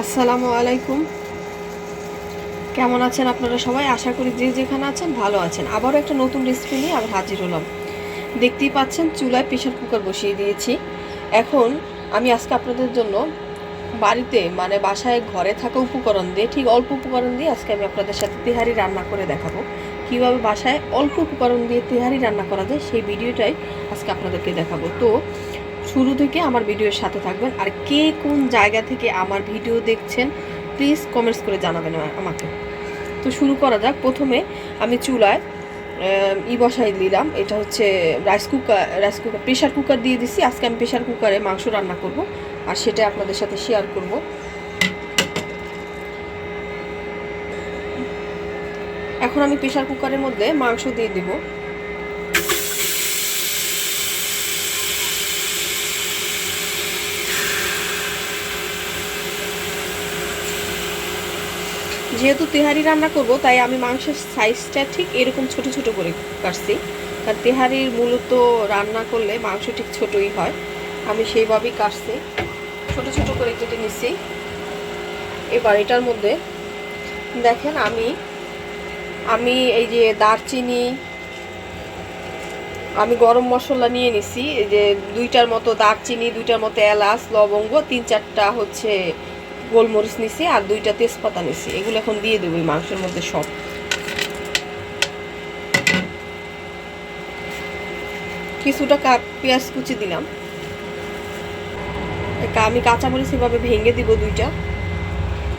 আসসালামু আলাইকুম। কেমন আছেন আপনারা সবাই? আশা করি যে যেখানে আছেন ভালো আছেন। আবারও একটা নতুন রেসিপি নিয়ে আমি হাজির হলাম। দেখতেই পাচ্ছেন, চুলায় প্রেশার কুকার বসিয়ে দিয়েছি। এখন আমি আজকে আপনাদের জন্য বাড়িতে মানে বাসায়, ঘরে থাকা উপকরণ দিয়ে, ঠিক অল্প উপকরণ দিয়ে আজকে আমি আপনাদের সাথে তেহারি রান্না করে দেখাবো। কীভাবে বাসায় অল্প উপকরণ দিয়ে তেহারি রান্না করা যায়, সেই ভিডিওটাই আজকে আপনাদেরকে দেখাবো। তো শুরু থেকে আমার ভিডিওর সাথে থাকবেন। আর কে কোন জায়গা থেকে আমার ভিডিও দেখছেন প্লিজ কমেন্টস করে জানাবেন আমা- আমাকে। তো শুরু করা যাক। প্রথমে আমি চুলায় ই বসাই দিলাম। এটা হচ্ছে rice cooker rice cooker pressure cooker দিয়ে দিছি। আজকে আমি প্রেশার কুকারে মাংস রান্না করব। আর সেটা আপনাদের সাথে শেয়ার করব। এখন আমি প্রেশার কুকারের মধ্যে মাংস দিয়ে দিব। যেহেতু তেহারি রান্না করব, তাই আমি মাংসের সাইজটা ঠিক এরকম ছোট ছোট করে কাটছি। কারণ তেহারির মূলত রান্না করলে মাংস ঠিক ছোটই হয়। আমি সেইভাবেই কাটছি। ছোট ছোট করে কেটে নিছি। এবার এটার মধ্যে দেখেন আমি আমি এই যে দারচিনি, আমি গরম মশলা নিয়ে নিছি। এই যে দুইটার মতো দারচিনি, দুইটার মতো এলাচ, লবঙ্গ, তিন চারটা হচ্ছে গোলমরিচ নিছি আর দুইটা তেজপাতা নিছি। এগুলো এখন দিয়ে দেবো মাংসের মধ্যে সব। কিছুটা পেঁয়াজ কুচি দিলাম। আমি কাঁচামরিচ এভাবে ভেঙে দিব দুইটা।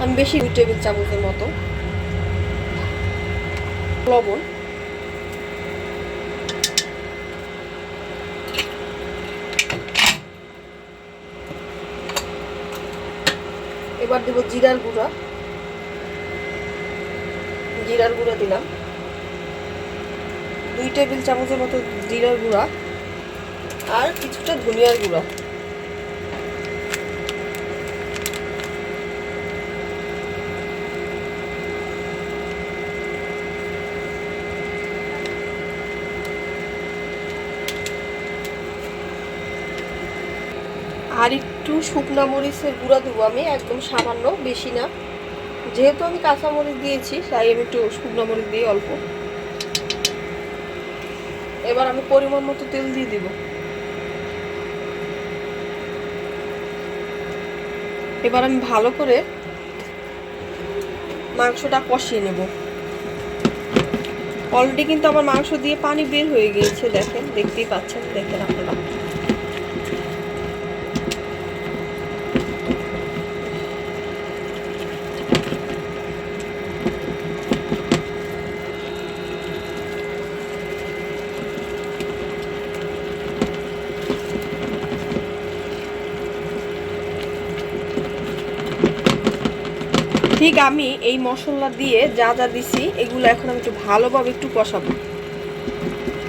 আমি বেশি দুই টেবিল চামচের মতো। লবণ। এবার দেব জিরার গুঁড়া। জিরার গুঁড়া দিলাম। দুই টেবিল চামচের মতো জিরার গুঁড়া আর কিছুটা ধনিয়ার গুঁড়া আর একটু শুকনা মরিচের গুঁড়া দেবো আমি, একদম সামান্য, বেশি না। যেহেতু আমি কাঁচা মরিচ দিয়েছি, তাই আমি একটু শুকনো মরিচ দিই অল্প। এবার আমি পরিমাণ মতো তেল দিয়ে দিব। এবার আমি ভালো করে মাংসটা কষিয়ে নেব। অলরেডি কিন্তু আমার মাংস দিয়ে পানি বের হয়ে গিয়েছে, দেখেন, দেখতেই পাচ্ছেন, দেখেন আপনারা। ঠিক আমি এই মশলা দিয়ে যা যা দিছি, এগুলো এখন আমি একটু ভালোভাবে একটু কষাবো।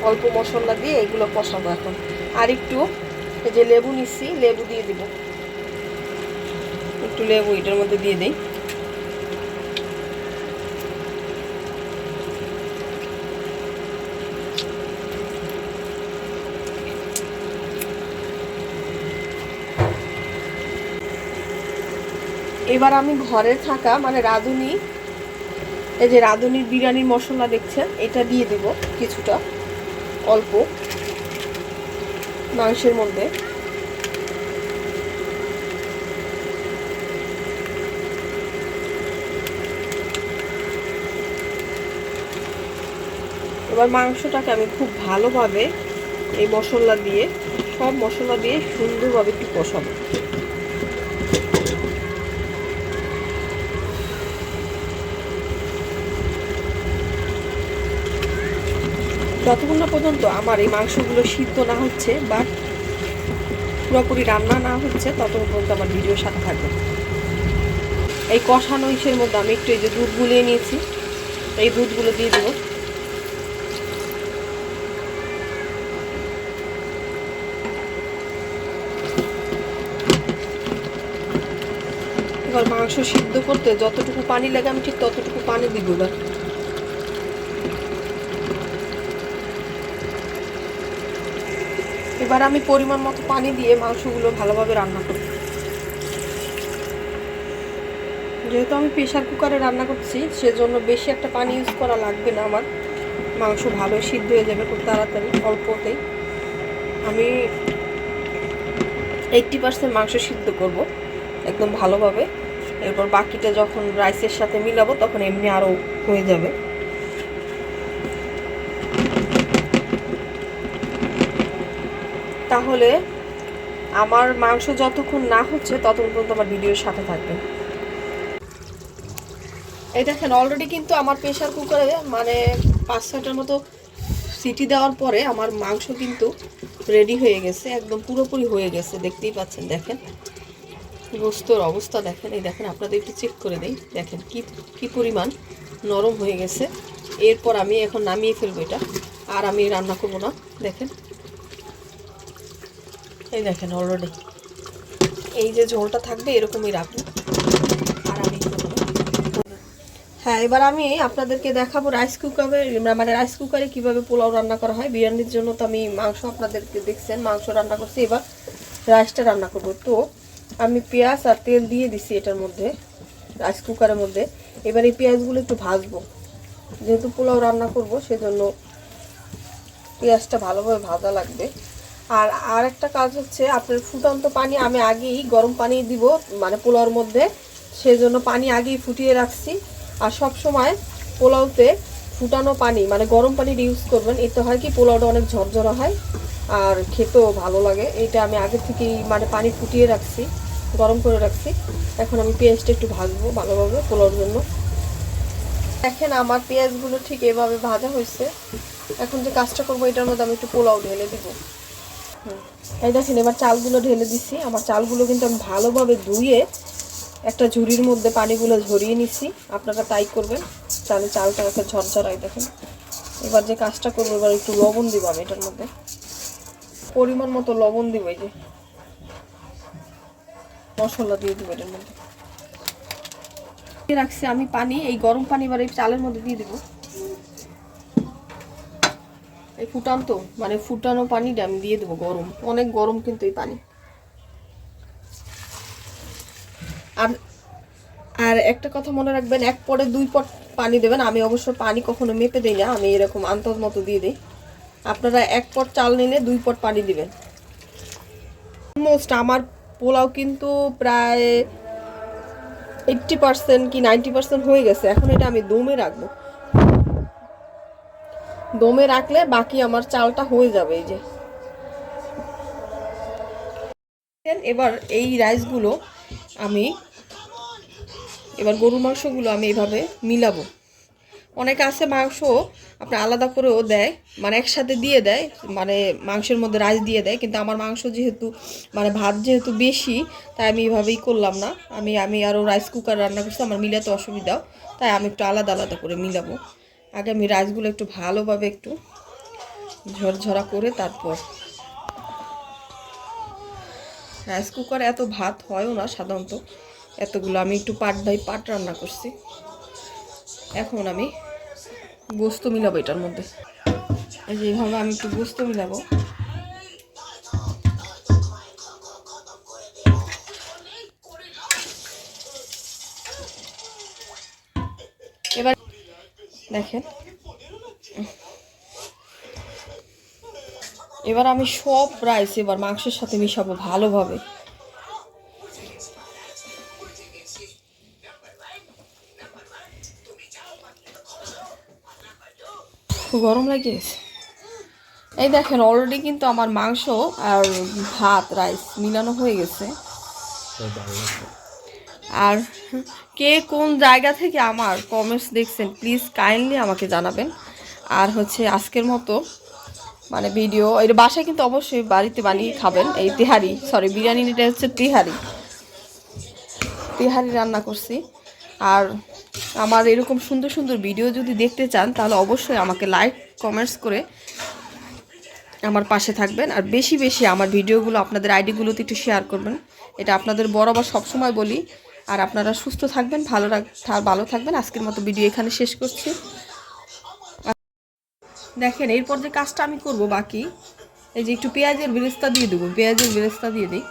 অল্প মশলা দিয়ে এগুলো কষাবো এখন। আর একটু যে লেবু নিছি, লেবু দিয়ে দিব। একটু লেবু এটার মধ্যে দিয়ে দিই। এবার আমি ঘরে থাকা মানে রাঁধুনি, এই যে রাঁধুনির বিরিয়ানির মশলা দেখছেন, এটা দিয়ে দেব কিছুটা, অল্প মাংসের মধ্যে। এবার মাংসটাকে আমি খুব ভালোভাবে এই মশলা দিয়ে, সব মশলা দিয়ে সুন্দরভাবে একটু কষাবো। যতক্ষণ না পর্যন্ত আমার এই মাংসগুলো সিদ্ধ না হচ্ছে বা পুরোপুরি রান্না না হচ্ছে, ততক্ষণ পর্যন্ত আমার ভিডিও সাথে থাকবে। এই কষানো ইসের মধ্যে আমি একটু এই যে দুধ গুলিয়ে নিয়েছি, এই দুধগুলো দিয়ে দেবো। এবার মাংস সিদ্ধ করতে যতটুকু পানি লাগে, আমি ঠিক ততটুকু পানি দিব এবার এবার আমি পরিমাণ মতো পানি দিয়ে মাংসগুলো ভালোভাবে রান্না করব যেহেতু আমি প্রেশার কুকারে রান্না করছি, সেজন্য বেশি একটা পানি ইউজ করা লাগবে না আমার। মাংস ভালো সিদ্ধ হয়ে যাবে খুব তাড়াতাড়ি, অল্পতেই। আমি এইটটি পার্সেন্ট মাংস সিদ্ধ করব, একদম ভালোভাবে। এরপর বাকিটা যখন রাইসের সাথে মিলাবো, তখন এমনি আরও হয়ে যাবে। তাহলে আমার মাংস যতক্ষণ না হচ্ছে, ততক্ষণ পর্যন্ত আমার ভিডিওর সাথে থাকবে এই দেখেন অলরেডি কিন্তু আমার প্রেশার কুকারে মানে পাঁচ ছয়টার মতো সিটি দেওয়ার পরে আমার মাংস কিন্তু রেডি হয়ে গেছে, একদম পুরোপুরি হয়ে গেছে, দেখতেই পাচ্ছেন, দেখেন। গোস্তর অবস্থা দেখেন, এই দেখেন, আপনাদের একটু চেক করে দেই। দেখেন, কি কি পরিমাণ নরম হয়ে গেছে। এরপর আমি এখন নামিয়ে ফেলব এটা, আর আমি রান্না করব না, দেখেন। এই দেখেন অলরেডি এই যে ঝোলটা থাকবে, এরকমই রাখব। হ্যাঁ এবার আমি আপনাদেরকে দেখাবো রাইস কুকারে মানে রাইস কুকারে কীভাবে পোলাও রান্না করা হয়। বিরিয়ানির জন্য তো আমি মাংস আপনাদেরকে দেখছেন, মাংস রান্না করছি। এবার রাইসটা রান্না করব। তো আমি পেঁয়াজ আর তেল দিয়ে দিছি এটার মধ্যে রাইস কুকারের মধ্যে। এবার এই পেঁয়াজগুলো একটু ভাজবো। যেহেতু পোলাও রান্না করব, সেজন্য পেঁয়াজটা ভালোভাবে ভাজা লাগবে। আর আর একটা কাজ হচ্ছে আপনার ফুটন্ত পানি আমি আগেই গরম পানি দিব মানে পোলাওর মধ্যে। সেজন্য পানি আগেই ফুটিয়ে রাখছি। আর সব সময় পোলাওতে ফুটানো পানি মানে গরম পানির ইউজ করবেন, এতে হয় কি পোলাওটা অনেক ঝরঝরা হয় আর খেতেও ভালো লাগে। এটা আমি আগে থেকেই মানে পানি ফুটিয়ে রাখছি, গরম করে রাখছি। এখন আমি পেঁয়াজটা একটু ভাজবো ভালোভাবে পোলাওর জন্য। দেখেন আমার পেঁয়াজগুলো ঠিক এভাবে ভাজা হয়েছে। এখন যে কাজটা করব, এটার মধ্যে আমি একটু পোলাও ঢেলে দিব। এই দেখেন, এবার চালগুলো ঢেলে দিচ্ছি আমার চালগুলো কিন্তু আমি ভালোভাবে ধুয়ে একটা ঝুড়ির মধ্যে পানিগুলো ঝরিয়ে নিচ্ছি আপনারা তাই করবেন, তাহলে চালটা একটা ঝরঝরাই দেখেন। এবার যে কাজটা করব, এবার একটু লবণ দিব আমি এটার মধ্যে। পরিমাণ মতো লবণ দিব এই যে। মশলা দিয়ে দিব এটার মধ্যে। রাখছি আমি পানি, এই গরম পানি এবার এই চালের মধ্যে দিয়ে দিব। এই ফুটান তো মানে ফুটানো পানিটা আমি দিয়ে দেবো গরম। অনেক গরম কিন্তু এই পানি। আর আর একটা কথা মনে রাখবেন, এক পরে দুই পট পানি দেবেন। আমি অবশ্য পানি কখনো মেপে দিই না, আমি এরকম আন্তর মতো দিয়ে দিই। আপনারা এক পট চাল নিলে দুই পট পানি দিবেন। অলমোস্ট আমার পোলাও কিন্তু প্রায় এইটটি পার্সেন্ট কি নাইনটি পার্সেন্ট হয়ে গেছে। এখন এটা আমি দমে রাখব। দমে রাখলে বাকি আমার চালটা হয়ে যাবে এই যে। এবার এই রাইসগুলো আমি, এবার গরুর মাংসগুলো আমি এভাবে মিলাবো। অনেক আছে মাংস আপনার আলাদা করেও দেয় মানে একসাথে দিয়ে দেয় মানে মাংসের মধ্যে রাইস দিয়ে দেয়, কিন্তু আমার মাংস যেহেতু মানে ভাত যেহেতু বেশি, তাই আমি এভাবেই করলাম না। আমি আমি আরও রাইস কুকার রান্না করছি, আমার মিলাতে অসুবিধাও তাই আমি একটু আলাদা আলাদা করে মিলাবো। আগে আমি রাইসগুলো একটু ভালোভাবে একটু ঝরঝরা করে তারপর রাইস কুকার এত ভাত হয়ও না সাধারণত। এতগুলো আমি একটু পাট বাই পাট রান্না করছি। এখন আমি গোস্ত মিলাবো এটার মধ্যে। এই এইভাবে আমি একটু গোস্ত মিলাবো। দেখেন। এবার আমি সব রাইস এবার মাংসের সাথে মিশাবো ভালোভাবে। গরম লাগিয়েছে। এই দেখেন অলরেডি কিন্তু আমার মাংস আর ভাত রাইস মিলানো হয়ে গেছে। আর কে কোন জায়গা থেকে আমার কমেন্টস দেখছেন প্লিজ কাইন্ডলি আমাকে জানাবেন। আর হচ্ছে আজকের মতো মানে ভিডিও এটা বাসায় কিন্তু অবশ্যই বাড়িতে বানিয়ে খাবেন, এই তিহারি সরি বিরিয়ানি বিরিয়ানিটা হচ্ছে তিহারি। তিহারি রান্না করছি। আর আমার এরকম সুন্দর সুন্দর ভিডিও যদি দেখতে চান, তাহলে অবশ্যই আমাকে লাইক কমেন্টস করে আমার পাশে থাকবেন। আর বেশি বেশি আমার ভিডিওগুলো আপনাদের আইডিগুলোতে একটু শেয়ার করবেন। এটা আপনাদের বরাবর সবসময় বলি। আর আপনারা সুস্থ থাকবেন, ভালো রাখ ভালো থাকবেন। আজকের মতো ভিডিও এখানে শেষ করছি। দেখেন, এরপর যে কাজটা আমি করব বাকি, এই যে একটু পেঁয়াজের বেরেস্তা দিয়ে দেবো, পেঁয়াজের বেরেস্তা দিয়ে দিই।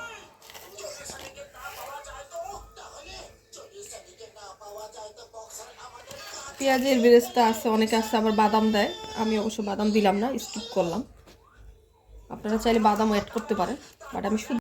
পেঁয়াজের বেরেস্তা আছে, অনেকে আছে আবার বাদাম দেয়। আমি অবশ্য বাদাম দিলাম না স্কিপ করলাম। আপনারা চাইলে বাদাম অ্যাড করতে পারেন বাট আমি শুধু